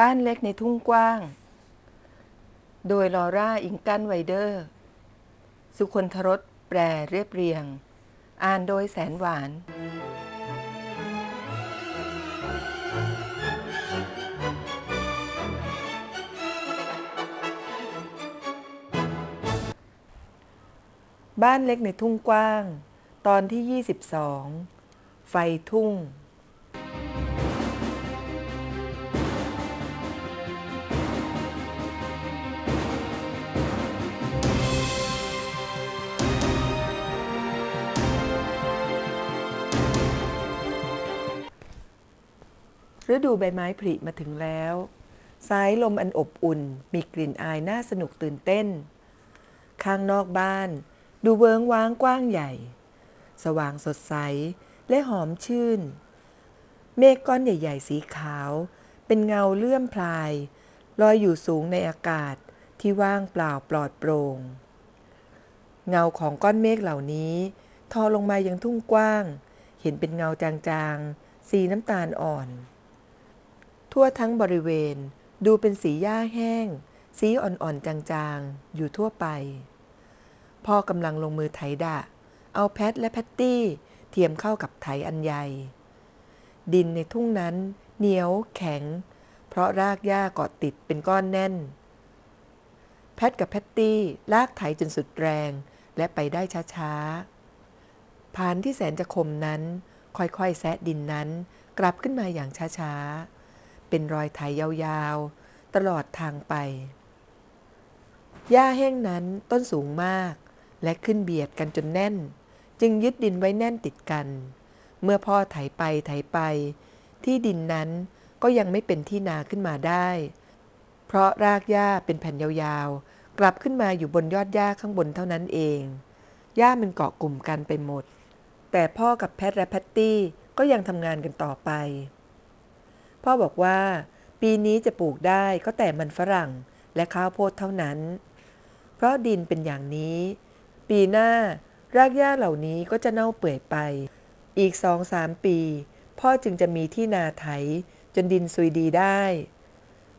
บ้านเล็กในทุ่งกว้าง โดยลอร่า อิงกันไวเดอร์ สุคนทรสแปรเรียบเรียง อ่านโดยแสนหวาน บ้านเล็กในทุ่งกว้าง ตอนที่ 22 ไฟทุ่ง ฤดูใบไม้ผลิมาถึงแล้ว สายลมอันอบอุ่น มีกลิ่นอายน่าสนุกตื่นเต้น ข้างนอกบ้าน ดูเวิงว้างกว้างใหญ่ สว่างสดใส และหอมชื่น เมฆก้อนใหญ่ ๆ สีขาว เป็นเงาเลื่อมพลาย ลอยอยู่สูงในอากาศที่ว่างเปล่าปลอดโปร่ง เงาของก้อนเมฆเหล่านี้ ทอลงมายังทุ่งกว้าง เห็นเป็นเงาจางๆ สีน้ำตาลอ่อน ทั่วทั้งบริเวณ ดูเป็นสีหญ้าแห้ง สีอ่อนๆ จางๆ อยู่ทั่วไป พ่อกำลังลงมือไถดะ เอาแพทและแพตตี้ เทียมเข้ากับไถอันใหญ่ ดินในทุ่งนั้น เหนียวแข็ง เพราะรากหญ้าเกาะติดเป็นก้อนแน่น แพทกับแพตตี้ลากไถจนสุดแรง และไปได้ช้าๆผานที่แสนจะคมนั้น ค่อยๆ แซะดินนั้น กลับขึ้นมาอย่างช้าๆ เป็นรอยไถยาวๆ ตลอดทางไป หญ้าแห้งนั้นต้นสูงมาก และขึ้นเบียดกันจนแน่น จึงยึดดินไว้แน่นติดกัน เมื่อพ่อไถไปไถไป ที่ดินนั้นก็ยังไม่เป็นที่นาขึ้นมาได้ เพราะรากหญ้าเป็นแผ่นยาวๆ กลับขึ้นมาอยู่บนยอดหญ้าข้างบนเท่านั้นเอง หญ้ามันเกาะกลุ่มกันไปหมด แต่พ่อกับแพทและแพตตี้ก็ยังทำงานกันต่อไป พ่อบอกว่า ปีนี้จะปลูกได้ก็แต่มันฝรั่งและข้าวโพดเท่านั้น เพราะดินเป็นอย่างนี้ ปีหน้ารากหญ้าเหล่านี้ก็จะเน่าเปื่อยไป อีกสองสามปี พ่อจึงจะมีที่นาไถจนดินซุยดีได้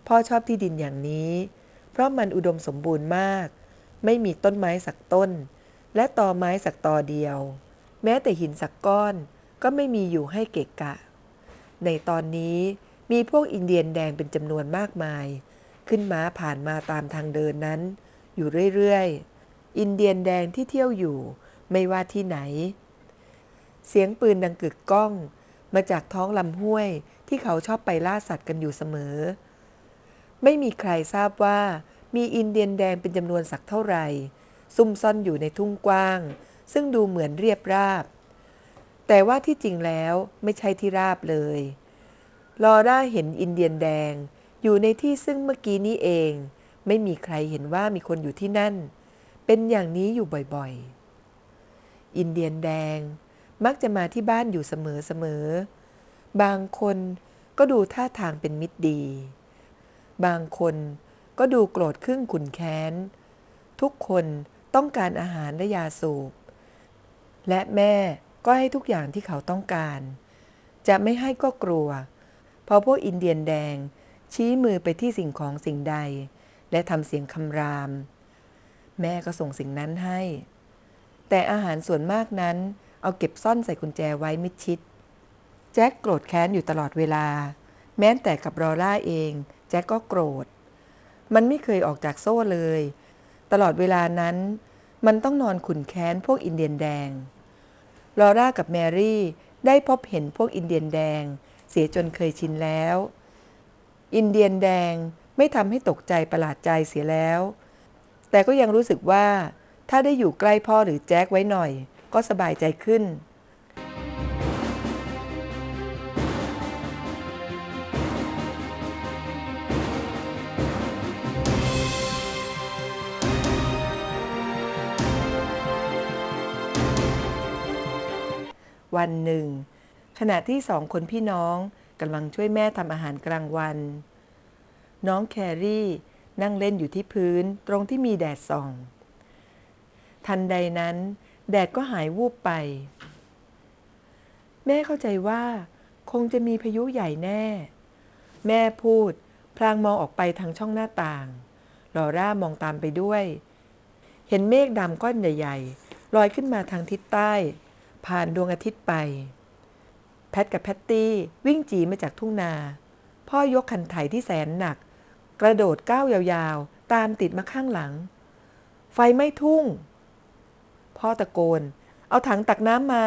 พ่อชอบที่ดินอย่างนี้ เพราะมันอุดมสมบูรณ์มาก ไม่มีต้นไม้สักต้น และตอไม้สักตอเดียว แม้แต่หินสักก้อนก็ไม่มีอยู่ให้เกะกะ ในตอนนี้ มีพวกอินเดียนแดงเป็นจำนวนมากมาย ขึ้นม้าผ่านมาตามทางเดินนั้น อยู่เรื่อยๆ อินเดียนแดงที่เที่ยวอยู่ ไม่ว่าที่ไหน เสียงปืนดังกึกก้อง มาจากท้องลำห้วยที่เขาชอบไปล่าสัตว์กันอยู่เสมอ ไม่มีใครทราบว่ามีอินเดียนแดงเป็นจำนวนสักเท่าไหร่ ซุ่มซ่อนอยู่ในทุ่งกว้าง ซึ่งดูเหมือนเรียบราบ แต่ว่าที่จริงแล้วไม่ใช่ที่ราบเลย ลอร่าเห็นอินเดียนแดง อยู่ในที่ซึ่งเมื่อกี้นี้เอง ไม่มีใครเห็นว่ามีคนอยู่ที่นั่น เป็นอย่างนี้อยู่บ่อยๆ อินเดียนแดงมักจะมาที่บ้านอยู่เสมอๆ บางคนก็ดูท่าทางเป็นมิตรดี บางคนก็ดูโกรธครึ่งขุนแค้น ทุกคนต้องการอาหารและยาสูบ และแม่ก็ให้ทุกอย่างที่เขาต้องการ จะไม่ให้ก็กลัว พราะพวกอินเดียนแดง ชี้มือไปที่สิ่งของสิ่งใด และทำเสียงคำราม แม่ก็ส่งสิ่งนั้นให้ แต่อาหารส่วนมากนั้น เอาเก็บซ่อนใส่กุญแจไว้มิดชิด แจ็คโกรธแค้นอยู่ตลอดเวลา แม้แต่กับรอล่าเอง แจ็คก็โกรธ มันไม่เคยออกจากโซ่เลย ตลอดเวลานั้น มันต้องนอนขุนแค้นพวกอินเดียนแดงลอร่ากับแมรี่ได้พบเห็นพวกอินเดียนแดง สียจนเคยชินแล้ว อินเดียนแดงไม่ทำให้ตกใจประหลาดใจเสียแล้ว แต่ก็ยังรู้สึกว่าถ้าได้อยู่ใกล้พ่อหรือแจ็คไว้หน่อย ก็สบายใจขึ้น วันหนึ่ง ขณะที่สองคนพี่น้องกำลังช่วยแม่ทำอาหารกลางวัน น้องแครี่นั่งเล่นอยู่ที่พื้นตรงที่มีแดดส่อง ทันใดนั้น แดดก็หายวูบไป แม่เข้าใจว่า คงจะมีพายุใหญ่แน่ แม่พูด พลางมองออกไปทางช่องหน้าต่าง ลอร่ามองตามไปด้วย เห็นเมฆดำก้อนใหญ่ ๆ ลอยขึ้นมาทางทิศใต้ ผ่านดวงอาทิตย์ไป พทกับแพตตี้วิ่งจีมาจากทุ่งนา พ่อยกคันไถที่แสนหนัก กระโดดก้าวยาวๆ ตามติดมาข้างหลัง ไฟไม้ทุ่ง พ่อตะโกน เอาถังตักน้ำมา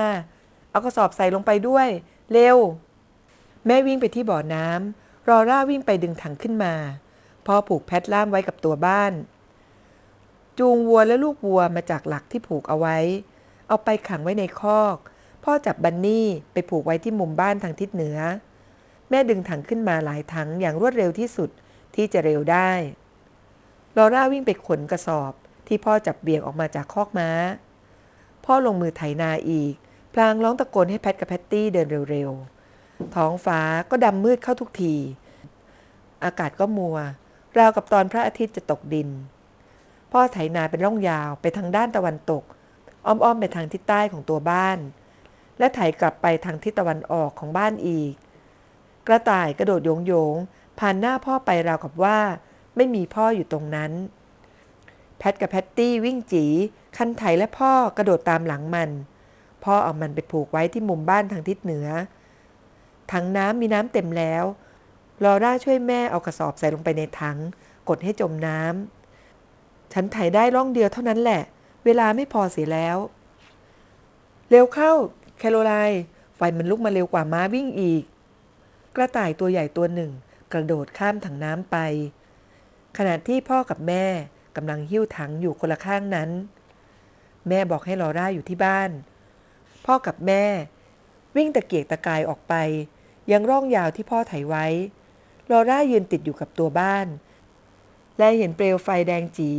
เอากระสอบใส่ลงไปด้วย เร็ว แม่วิ่งไปที่บ่อน้ำรอร่าวิ่งไปดึงถังขึ้นมา พ่อผูกแพทล่ามไว้กับตัวบ้าน จูงวัวและลูกวัวมาจากหลักที่ผูกเอาไว้ เอาไปขังไว้ในคอก พ่อจับบันนี่ไปผูกไว้ที่มุมบ้านทางทิศเหนือ แม่ดึงถังขึ้นมาหลายถังอย่างรวดเร็วที่สุดที่จะเร็วได้ลอร่าวิ่งไปขนกระสอบที่พ่อจับเบี่ยงออกมาจากคอกม้า พ่อลงมือไถนาอีก พลางร้องตะโกนให้แพทกับแพตตี้เดินเร็วๆ ท้องฟ้าก็ดำมืดเข้าทุกที อากาศก็มัว ราวกับตอนพระอาทิตย์จะตกดิน พ่อไถนาเป็นร่องยาวไปทางด้านตะวันตก อ้อมๆไปทางทิศใต้ของตัวบ้าน และไถกลับไปทางทิศตะวันออกของบ้านอีก กระต่ายกระโดดโยงโยงผ่านหน้าพ่อไปราวกับว่า ไม่มีพ่ออยู่ตรงนั้น แพทกับแพตตี้วิ่งจี คันไถและพ่อกระโดดตามหลังมัน พ่อเอามันไปผูกไว้ที่มุมบ้านทางทิศเหนือ ถังน้ำมีน้ำเต็มแล้ว ลอร่าช่วยแม่เอากระสอบใส่ลงไปในถัง กดให้จมน้ำ ฉันไถได้ร่องเดียวเท่านั้นแหละ เวลาไม่พอเสียแล้ว เร็วเข้า แคโรไลน์ไฟมันลุกมาเร็วกว่าม้าวิ่งอีก กระต่ายตัวใหญ่ตัวหนึ่ง กระโดดข้ามถังน้ำไป ขณะที่พ่อกับแม่กำลังหิ้วถังอยู่คนละข้างนั้น แม่บอกให้ลอร่าอยู่ที่บ้าน พ่อกับแม่ วิ่งตะเกียกตะกายออกไป ยังร่องยาวที่พ่อไถไว้ ลอร่ายืนติดอยู่กับตัวบ้าน และเห็นเปลวไฟแดงจี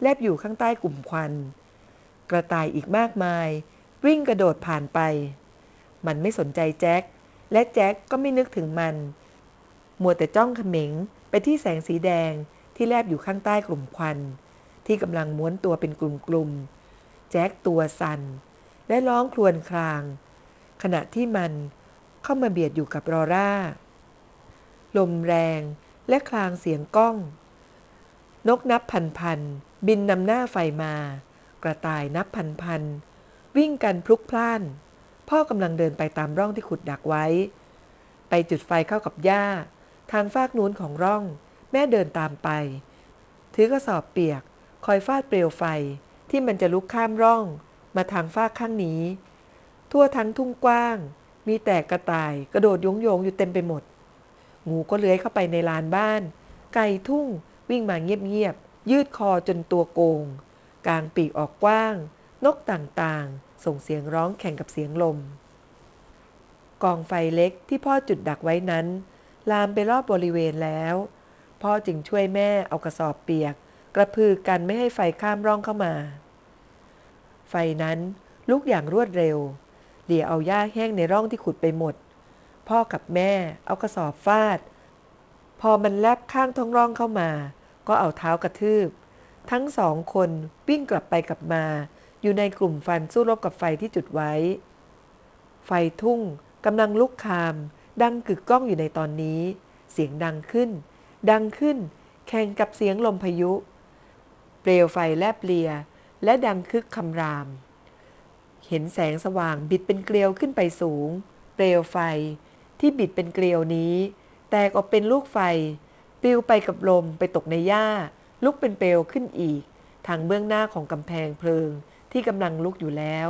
แลบอยู่ข้างใต้กลุ่มควัน กระต่ายอีกมากมาย วิ่งกระโดดผ่านไป มันไม่สนใจแจ็ค และแจ็คก็ไม่นึกถึงมัน มัวแต่จ้องเขม็งไปที่แสงสีแดงที่แลบอยู่ข้างใต้กลุ่มควัน ที่กำลังม้วนตัวเป็นกลุ่มๆ แจ็คตัวสัน่น และร้องครวญคราง ขณะที่มันเข้ามาเบียดอยู่กับรอร่า ลมแรงและคลางเสียงก้อง นกนับพันพันๆบินนำหน้าไฟมา กระต่ายนับพันพันๆ วิ่งกันพลุกพล่าน พ่อกำลังเดินไปตามร่องที่ขุดดักไว้ ไปจุดไฟเข้ากับหญ้า ทางฟากนู้นของร่อง แม่เดินตามไป ถือกระสอบเปียก คอยฟาดเปลวไฟที่มันจะลุกข้ามร่อง มาทางฟากข้างนี้ ทั่วทั้งทุ่งกว้าง มีแต่กระต่ายกระโดดโยงโยงอยู่เต็มไปหมด งูก็เลื้อยเข้าไปในลานบ้าน ไก่ทุ่งวิ่งมาเงียบๆยืดคอจนตัวโกง กลางปีกออกกว้าง นกต่างๆ ส่งเสียงร้องแข่งกับเสียงลม กองไฟเล็กที่พ่อจุดดักไว้นั้น ลามไปรอบบริเวณแล้ว พ่อจึงช่วยแม่เอากระสอบเปียก กระพือกันไม่ให้ไฟข้ามร่องเข้ามา ไฟนั้นลุกอย่างรวดเร็วเหลี่ยเอาหญ้าแห้งในร่องที่ขุดไปหมด พ่อกับแม่เอากระสอบฟาด พอมันแลบข้างท้องร่องเข้ามา ก็เอาเท้ากระทืบ ทั้งสองคนวิ่งกลับไปกลับมา อยู่ในกลุ่มฟันสู้รบกับไฟที่จุดไว้ ไฟทุ่งกำลังลุกคาม ดังกึกก้องอยู่ในตอนนี้ เสียงดังขึ้น ดังขึ้น แข่งกับเสียงลมพายุ เปลวไฟแลบเลีย และดังคึกคำราม เห็นแสงสว่างบิดเป็นเกลียวขึ้นไปสูง เปลวไฟที่บิดเป็นเกลียวนี้ แตกออกเป็นลูกไฟ ปลิวไปกับลมไปตกในหญ้า ลุกเป็นเปลวขึ้นอีก ทางเบื้องหน้าของกำแพงเพลิง ที่กำลังลุกอยู่แล้ว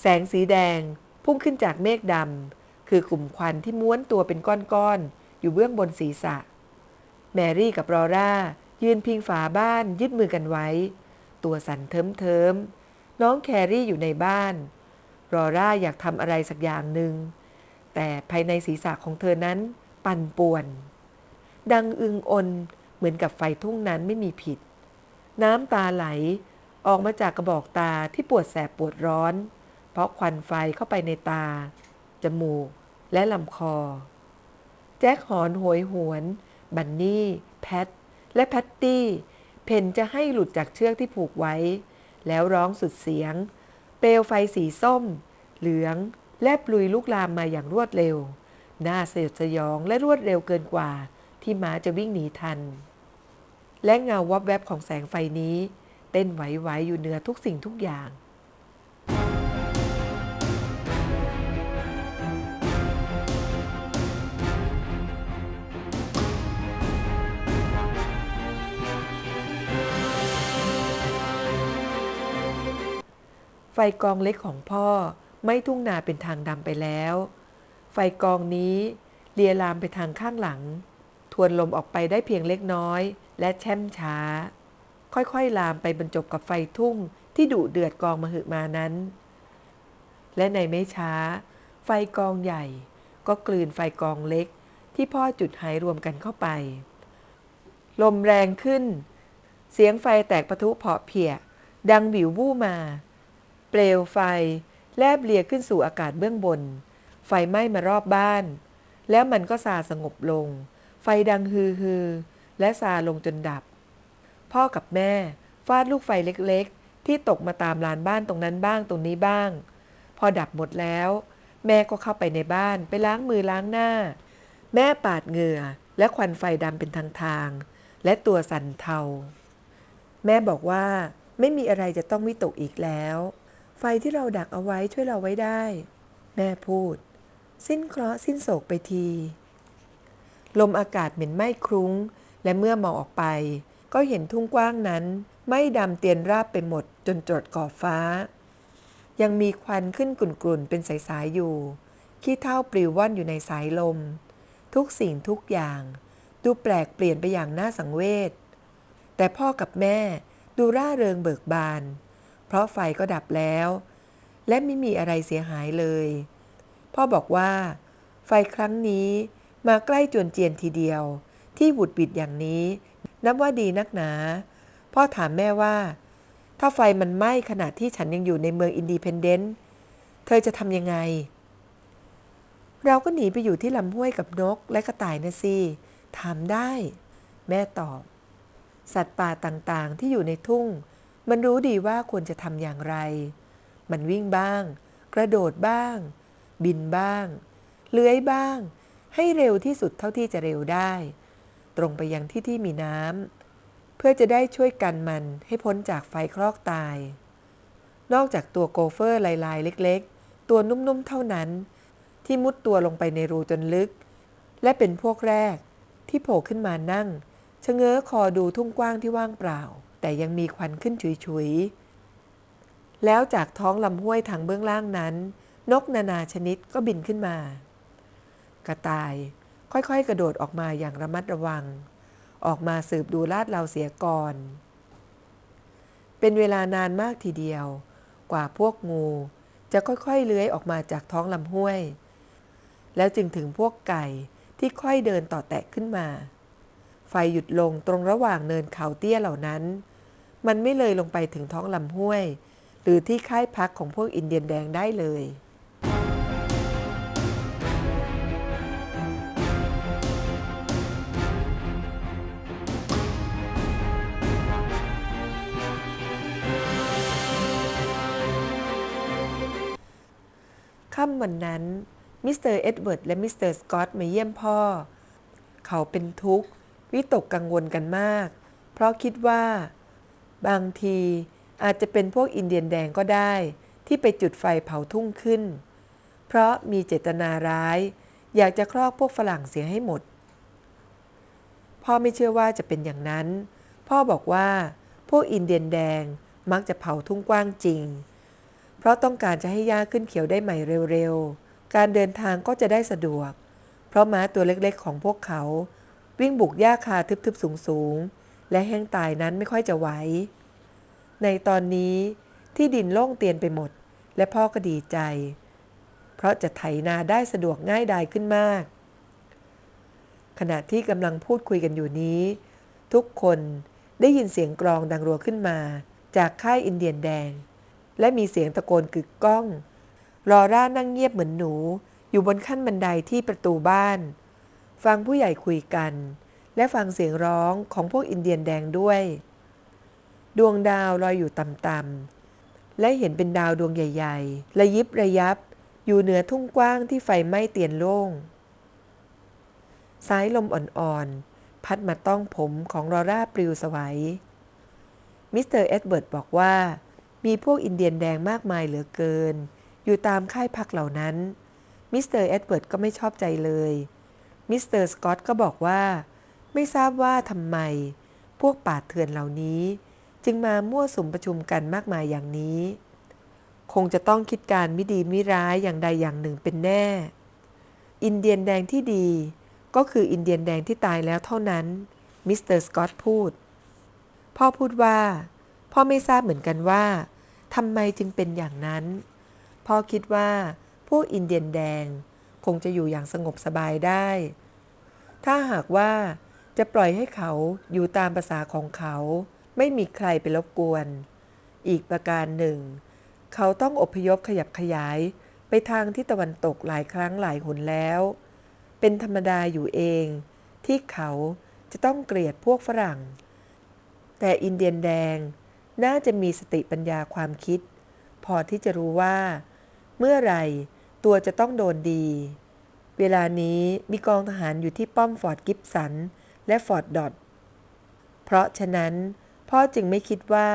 แสงสีแดงพุ่งขึ้นจากเมฆดำคือกลุ่มควันที่ม้วนตัวเป็นก้อนๆอยู่เบื้องบนศีรษะ แมรี่กับรอร่า ยืนพิงฝาบ้านยึดมือกันไว้ ตัวสั่นเทิมเทิมๆน้องแครี่อยู่ในบ้าน รอร่าอยากทำอะไรสักอย่างหนึ่ง แต่ภายในศีรษะของเธอนั้นปั่นป่วน ดังอึงอนเหมือนกับไฟทุ่งนั้นไม่มีผิด น้ำตาไหล ออกมาจากกระบอกตาที่ปวดแสบปวดร้อน เพราะควันไฟเข้าไปในตา จมูก และลำคอ แจ็คหอนโหยหวน บันนี่ แพท และแพตตี้ เพนจะให้หลุดจากเชือกที่ผูกไว้ แล้วร้องสุดเสียง เปลวไฟสีส้ม เหลือง แลบลุยลุกลามมาอย่างรวดเร็ว น่าสยดสยองและรวดเร็วเกินกว่า ที่ที่ม้าจะวิ่งหนีทัน และเงาวับแวบของแสงไฟนี้ เต้นไหวๆอยู่เหนือทุกสิ่งทุกอย่าง ไฟกองเล็กของพ่อไม่ทุ่งนาเป็นทางดำไปแล้ว ไฟกองนี้เลียลามไปทางข้างหลัง ทวนลมออกไปได้เพียงเล็กน้อย และแช่มช้า ค่อยๆ ลามไปบรรจบกับไฟทุ่งที่ดุเดือดกองมหึมานั้น และในไม่ช้า ไฟกองใหญ่ ก็กลืนไฟกองเล็ก ที่พ่อจุดหายรวมกันเข้าไป ลมแรงขึ้น เสียงไฟแตกประทุเพาะเพียดังวิววู่มา เปลวไฟ แลบเลียขึ้นสู่อากาศเบื้องบน ไฟไหม้มารอบบ้าน แล้วมันก็ซาสงบลง ไฟดังฮือฮือและซาลงจนดับ พ่อกับแม่ ฟาดลูกไฟเล็กๆ ที่ตกมาตามลานบ้านตรงนั้นบ้างตรงนี้บ้าง พอดับหมดแล้ว แม่ก็เข้าไปในบ้านไปล้างมือล้างหน้า แม่ปาดเหงื่อ และควันไฟดำเป็นทางทางๆและตัวสั่นเทา แม่บอกว่าไม่มีอะไรจะต้องวิตกอีกแล้ว ไฟที่เราดักเอาไว้ช่วยเราไว้ได้ แม่พูด สิ้นเคราะห์สิ้นโศกไปที ลมอากาศเหม็นไหม้ครุ้ง และเมื่อมองออกไป ก็เห็นทุ่งกว้างนั้น ไม้ดำเตียนราบไปหมดจนจดก่อฟ้า ยังมีควันขึ้นกลุ่นๆเป็นสายๆอยู่ ขี้เท่าปลิวว่อนอยู่ในสายลม ทุกสิ่งทุกอย่าง ดูแปลกเปลี่ยนไปอย่างน่าสังเวช แต่พ่อกับแม่ดูร่าเริงเบิกบาน เพราะไฟก็ดับแล้ว และไม่มีอะไรเสียหายเลย พ่อบอกว่า ไฟครั้งนี้มาใกล้จวนเจียนทีเดียว ที่บุดบิดอย่างนี้ นับว่าดีนักหนา พ่อถามแม่ว่า ถ้าไฟมันไหม้ขณะที่ฉันยังอยู่ในเมืองอินดีเพนเดนต์เธอจะทำยังไง เราก็หนีไปอยู่ที่ลำห้วยกับนกและกระต่ายนะสิถามได้ แม่ตอบ สัตว์ป่าต่างๆที่อยู่ในทุ่ง มันรู้ดีว่าควรจะทำอย่างไร มันวิ่งบ้าง กระโดดบ้าง บินบ้าง เลื้อยบ้าง ให้เร็วที่สุดเท่าที่จะเร็วได้ ตรงไปยังที่ที่มีน้ำเพื่อจะได้ช่วยกันมันให้พ้นจากไฟคลอกตาย นอกจากตัวโกเฟอร์ลายๆ เล็กๆ ตัวนุ่มๆ เท่านั้น ที่มุดตัวลงไปในรูจนลึก และเป็นพวกแรกที่โผล่ขึ้นมานั่งชะเง้อคอดูทุ่งกว้างที่ว่างเปล่า แต่ยังมีควันขึ้นฉุยๆ แล้วจากท้องลำห้วยทางเบื้องล่างนั้น นกนานาชนิดก็บินขึ้นมา กระต่าย ค่อยๆ กระโดดออกมาอย่างระมัดระวัง ออกมาสืบดูลาดเราเสียก่อน เป็นเวลานานมากทีเดียว กว่าพวกงู จะค่อยๆ เลื้อยออกมาจากท้องลำห้วย แล้วจึงถึงพวกไก่ที่ค่อยเดินต่อแตะขึ้นมา ไฟหยุดลงตรงระหว่างเนินเขาเตี้ยเหล่านั้น มันไม่เลยลงไปถึงท้องลำห้วย หรือที่ค่ายพักของพวกอินเดียนแดงได้เลย ค่ำวันนั้น มิสเตอร์เอ็ดเวิร์ดและมิสเตอร์สกอตมาเยี่ยมพ่อ เขาเป็นทุกข์ วิตกกังวลกันมาก เพราะคิดว่า บางทีอาจจะเป็นพวกอินเดียนแดงก็ได้ ที่ไปจุดไฟเผาทุ่งขึ้น เพราะมีเจตนาร้าย อยากจะครอกพวกฝรั่งเสียให้หมด พ่อไม่เชื่อว่าจะเป็นอย่างนั้น พ่อบอกว่า พวกอินเดียนแดงมักจะเผาทุ่งกว้างจริง เพราะต้องการจะให้หญ้าขึ้นเขียวได้ใหม่เร็วๆ การเดินทางก็จะได้สะดวก เพราะม้าตัวเล็กๆของพวกเขา วิ่งบุกหญ้าคาทึบๆสูงๆ และแห้งตายนั้นไม่ค่อยจะไหว ในตอนนี้ที่ดินโล่งเตียนไปหมด และพ่อก็ดีใจ เพราะจะไถนาได้สะดวกง่ายดายขึ้นมาก ขณะที่กำลังพูดคุยกันอยู่นี้ ทุกคนได้ยินเสียงกรองดังรัวขึ้นมา จากค่ายอินเดียนแดง และมีเสียงตะโกนกึกก้องรอร่านั่งเงียบเหมือนหนู อยู่บนขั้นบันไดที่ประตูบ้าน ฟังผู้ใหญ่คุยกัน และฟังเสียงร้องของพวกอินเดียนแดงด้วย ดวงดาวลอยอยู่ต่ำๆ และเห็นเป็นดาวดวงใหญ่ๆ ระยิบระยับ อยู่เหนือทุ่งกว้างที่ไฟไหม้เตียนโล่ง สายลมอ่อนๆ พัดมาต้องผมของลอร่าปลิวสวัยมิสเตอร์เอ็ดเวิร์ดบอกว่า มีพวกอินเดียนแดงมากมายเหลือเกิน อยู่ตามค่ายพักเหล่านั้น มิสเตอร์เอ็ดเวิร์ดก็ไม่ชอบใจเลย มิสเตอร์สกอตก็บอกว่า ไม่ทราบว่าทำไม พวกป่าเถื่อนเหล่านี้ จึงมามั่วสุมประชุมกันมากมายอย่างนี้ คงจะต้องคิดการไม่ดีไม่ร้ายอย่างใดอย่างหนึ่งเป็นแน่ อินเดียนแดงที่ดี ก็คืออินเดียนแดงที่ตายแล้วเท่านั้น มิสเตอร์สกอตพูด พ่อพูดว่า พ่อไม่ทราบเหมือนกันว่าทำไมจึงเป็นอย่างนั้น พ่อคิดว่าพวกอินเดียนแดงคงจะอยู่อย่างสงบสบายได้ ถ้าหากว่าจะปล่อยให้เขาอยู่ตามภาษาของเขา ไม่มีใครไปรบกวน อีกประการหนึ่ง เขาต้องอพยพขยับขยายไปทางที่ตะวันตกหลายครั้งหลายหนแล้ว เป็นธรรมดาอยู่เอง ที่เขาจะต้องเกลียดพวกฝรั่ง แต่อินเดียนแดง น่าจะมีสติปัญญาความคิด พอที่จะรู้ว่า เมื่อไรตัวจะต้องโดนดี เวลานี้มีกองทหารอยู่ที่ป้อมฟอร์ดกิฟสัน และฟอร์ดดอตเพราะฉะนั้น พ่อจึงไม่คิดว่า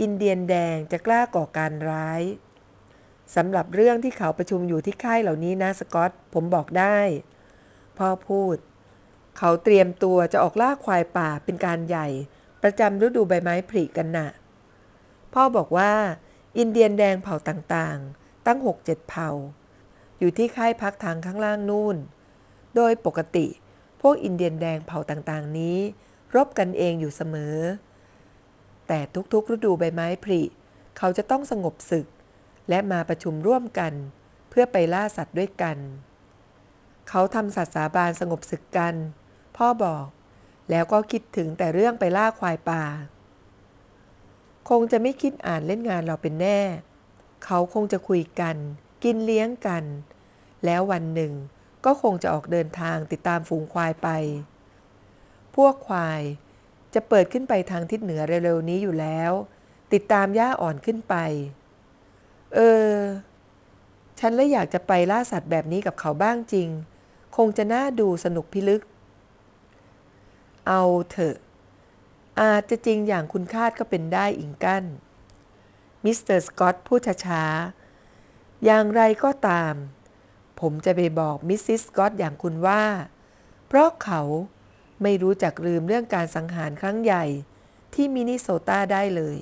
อินเดียนแดงจะกล้าก่อการร้ายสำหรับเรื่องที่เขาประชุมอยู่ที่ค่ายเหล่านี้นะสกอต ผมบอกได้ พ่อพูด เขาเตรียมตัวจะออกล่าควายป่าเป็นการใหญ่ ประจำฤดูใบไม้ผลิกันน่ะ พ่อบอกว่า อินเดียนแดงเผ่าต่างๆ ตั้งหกเจ็ดเผ่า อยู่ที่ค่ายพักทางข้างล่างนู่น โดยปกติ พวกอินเดียนแดงเผ่าต่างๆ นี้ รบกันเองอยู่เสมอ แต่ทุกๆฤดูใบไม้ผลิเขาจะต้องสงบศึก และมาประชุมร่วมกัน เพื่อไปล่าสัตว์ด้วยกัน เขาทำสัตว์สาบานสงบศึกกัน พ่อบอก แล้วก็คิดถึงแต่เรื่องไปล่าควายป่า คงจะไม่คิดอ่านเล่นงานเราเป็นแน่ เขาคงจะคุยกัน กินเลี้ยงกัน แล้ววันหนึ่งก็คงจะออกเดินทางติดตามฝูงควายไป พวกควายจะเปิดขึ้นไปทางทิศเหนือเร็วๆนี้อยู่แล้ว ติดตามหญ้าอ่อนขึ้นไป เออ ฉันเลยอยากจะไปล่าสัตว์แบบนี้กับเขาบ้างจริง คงจะน่าดูสนุกพิลึก เอาเถอะ อาจจะจริงอย่างคุณคาดก็เป็นได้อิงกั้นมิสเตอร์สกอตพูดช้าๆ อย่างไรก็ตาม ผมจะไปบอกมิสซิสสกอตอย่างคุณว่า เพราะเขาไม่รู้จักลืมเรื่องการสังหารครั้งใหญ่ที่มินิโซตาได้เลย